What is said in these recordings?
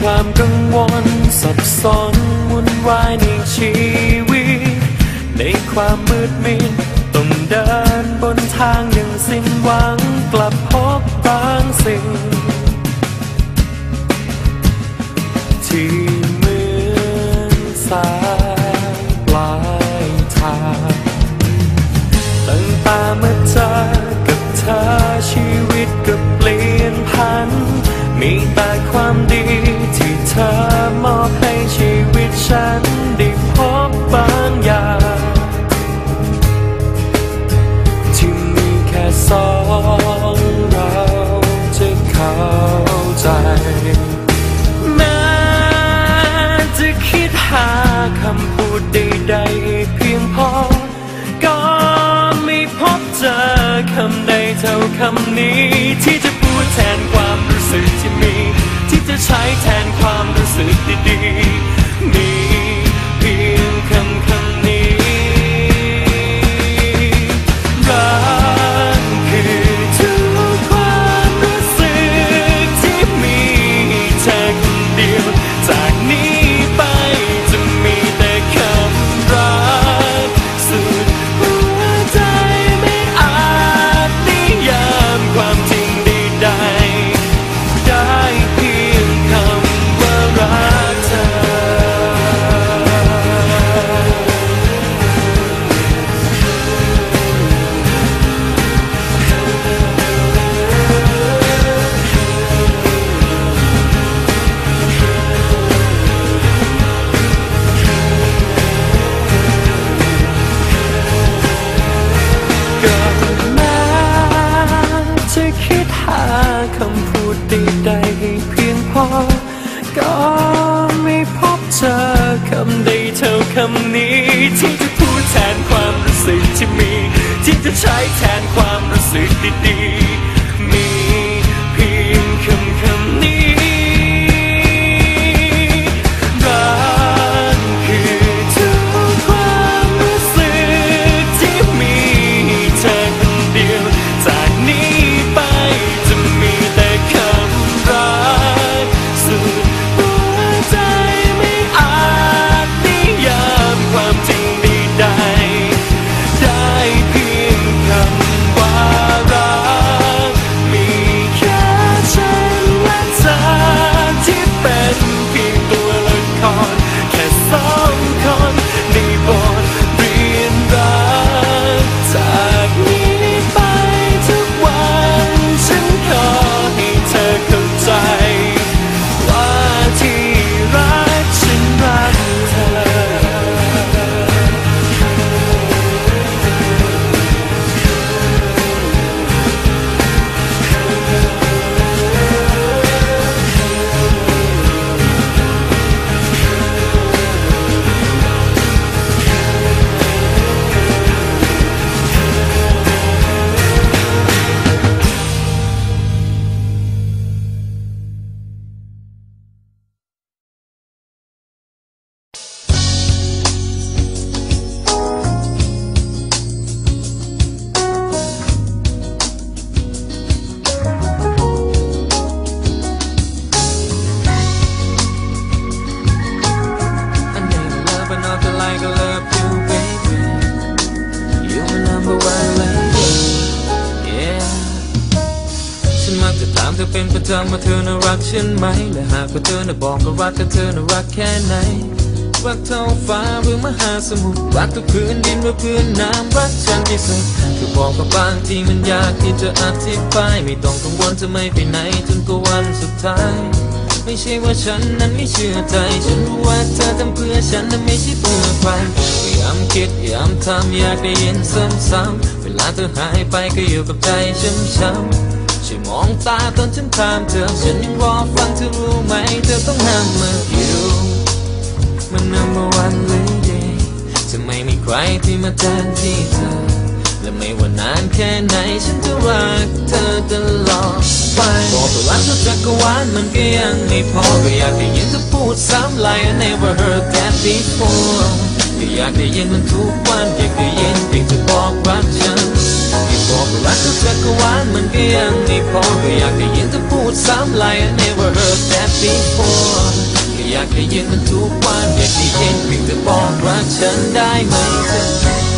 ความกังวลสับสนวุ่นวายในชีวิต ในความมืดมิดต้องเดินบนทางอย่างสิ้นหวังกลับพบบางสิ่ง ที่เหมือนสายปลายทางตั้งตามาเจอกับเธอชีวิตก็เปลี่ยนพัน มีแต่ความดี คำนี้ คำนี้ ที่จะพูดแทนความรู้สึกที่มี ที่จะใช้แทนความรู้สึกดีๆ จำว่าเธอน่ารักฉันไหม และหากว่าเธอน่ะบอกก็รักก็เธอน่ารักแค่ไหน รักเท่าฟ้าหรือมหาสมุทร รักทุกพื้นดินหรือพื้นน้ำ รักฉันที่สุดคือบอกว่าบางทีมันยากที่จะอธิบาย ไม่ต้องกังวลจะไม่ไปไหนจนกว่าวันสุดท้าย ไม่ใช่ว่าฉันนั้นไม่เชื่อใจ ฉันรู้ว่าเธอทำเพื่อฉันนั้นไม่ใช่เพื่อใครพยายามคิดพยายามทำอยากได้ยินซ้ำๆเวลาเธอหายไปก็อยู่กับใจช้ำๆ ช่วยมองตาตอนฉันถามเธอ ฉันยังรอฟังเธอรู้ไหม เธอต้องห้ามมาอยู่มัน number one lady จะไม่มีใครที่มาแทนที่เธอ และไม่ว่านานแค่ไหนฉันจะรักเธอตลอดไปบอกตัวรักเธอจักรวาลมันก็ยังไม่พอก็อยากได้ยินเธอพูดซ้ำ like I never heard that before ก็อยากได้ยินมันทุกวันอยากได้ยินเพียงเธอบอกรักฉัน ที่บอกว่ารักกทุกจักรวาลมันก็ยังไม่พอก็อยากได้ยินเธอพูดซ้ำ like I never heard that before ก็อยากได้ยินมันทุกวันอยากได้ยินเพียงเธอบอกรักฉันได้ไหมเธอ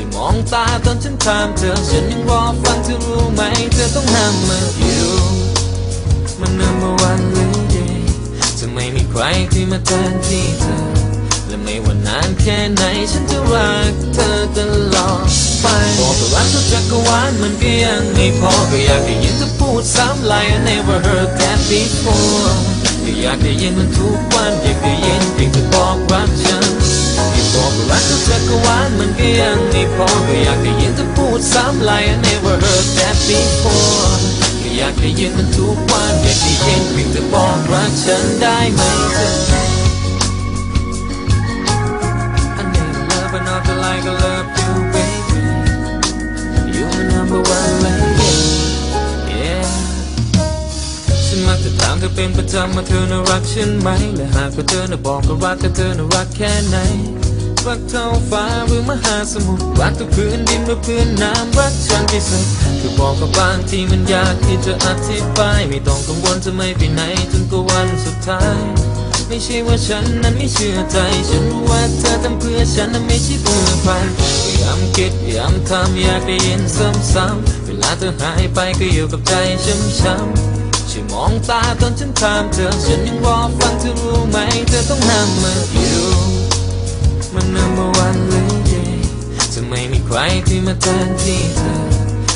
ฉันมองตาตอนฉันถามเธอ ฉันยังรอฟังเธอรู้ไหม เธอต้องห้ามมาอยู่ มัน number one lady จะไม่มีใครที่มาแทนที่เธอ และไม่ว่านานแค่ไหนฉันจะรักเธอตลอดไปบอกว่ารักทุกจักรวาลมันก็ยังไม่พอก็อยากได้ยินเธอพูดซ้ำ like I never heard that before ก็อยากได้ยินมันทุกวันอยากได้ยินเพียงเธอบอกรักฉันที่บอกว่า รักทุกจักรวาลมันก็ยังไม่พอก็อยากได้ยินเธอพูดซ้ำ like I never heard that before ก็อยากได้ยินมันทุกวันอยากได้ยินเพียงเธอบอกรักฉันได้ไหมเธอ I need love another like I love you baby You my number one lady yeah ฉันมักจะถามเธอเป็นประจำว่าเธอน่ารักฉันไหมและหากว่าเธอน่ะบอกก็รักก็เธอน่ารักแค่ไหน รักเท่าฟ้าหรือมหาสมุทรรักทุกพื้นดินหรือพื้นน้ำรักฉันที่สุดคือบอกกับบางที่มันยากที่จะอธิบาย ไม่ต้องกังวลจะไม่ไปไหนจนกว่าวันสุดท้าย ไม่ใช่ว่าฉันนั้นไม่เชื่อใจ ฉันรู้ว่าเธอทำเพื่อฉันนั้นไม่ใช่เพื่อใครพยายามคิดพยายามทำอยากได้ยินซ้ำๆเวลาเธอหายไปก็อยู่กับใจช้ำๆช่วยมองตาตอนฉันถามเธอ ฉันยังรอฟังเธอรู้ไหม เธอต้องห้ามมาอยู่ มัน number one lady จะไม่มีใครที่มาแทนที่เธอ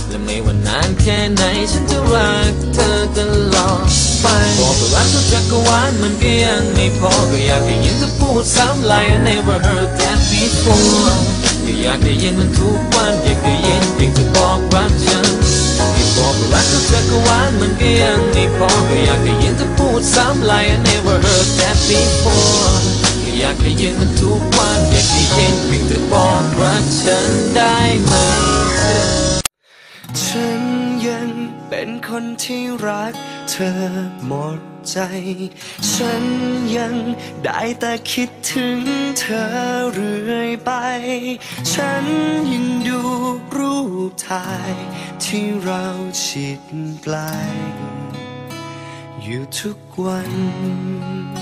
และไม่ว่านานแค่ไหนฉันจะรักเธอตลอดไปบอกว่ารักทุกจักรวาลมันก็ยังไม่พอ ก็อยากได้ยินเธอพูดซ้ำ like I never heard that before ก็อยากได้ยินมันทุกวันอยากได้ยินเพียงเธอบอกรักฉันที่บอกว่ารักทุกจักรวาลมันก็ยังไม่พอ ก็อยากได้ยินเธอพูดซ้ำ like I never heard that before อยากได้ยินมันทุกวันอยากได้ยินเพียงเธอบอกรักฉันได้ไหมฉันยังเป็นคนที่รักเธอหมดใจ ฉันยังได้แต่คิดถึงเธอเรื่อยไป ฉันยังดูรูปถ่ายที่เราชิดไกลอยู่ทุกวัน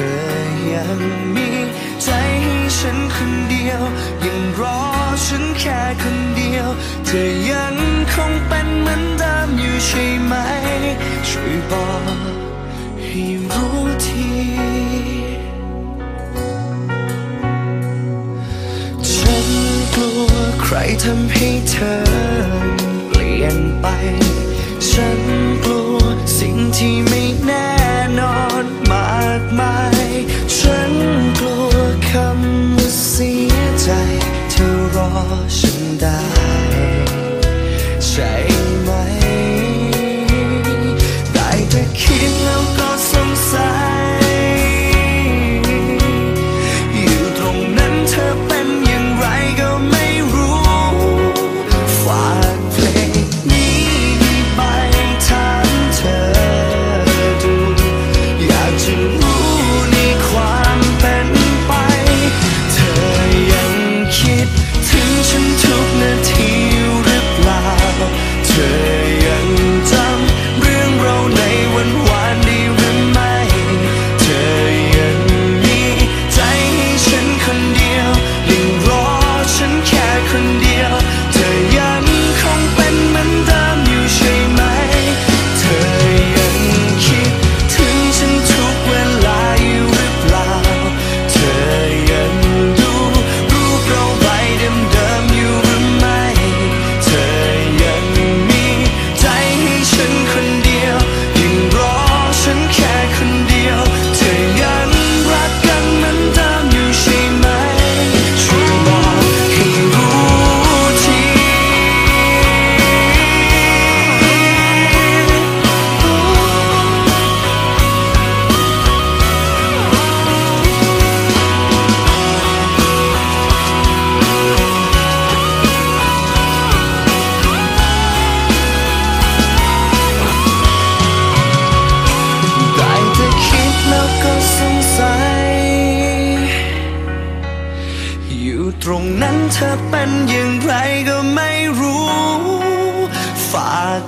อยังมีใจให้ฉันคนเดียว ยังรอฉันแค่คนเดียว เธอยังคงเป็นเหมือนเดิมอยู่ใช่ไหม ช่วยบอกให้รู้ทีฉันกลัวใครทำให้เธอเปลี่ยนไป ฉันกลัวสิ่งที่ไม่แน่นอนมากมาย ฉันกลัวคำว่าเสียใจ เธอรอฉันได้ใช่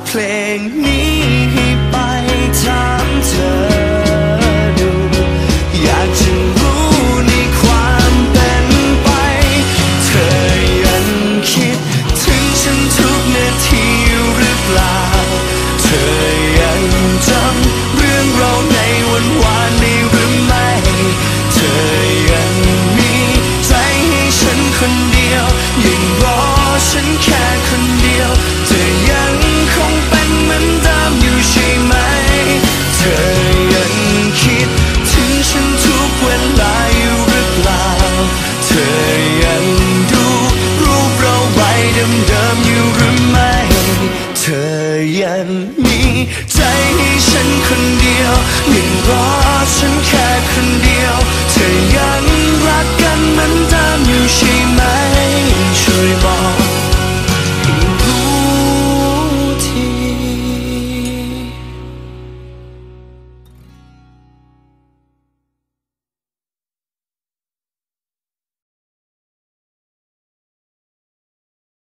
เพลงนี้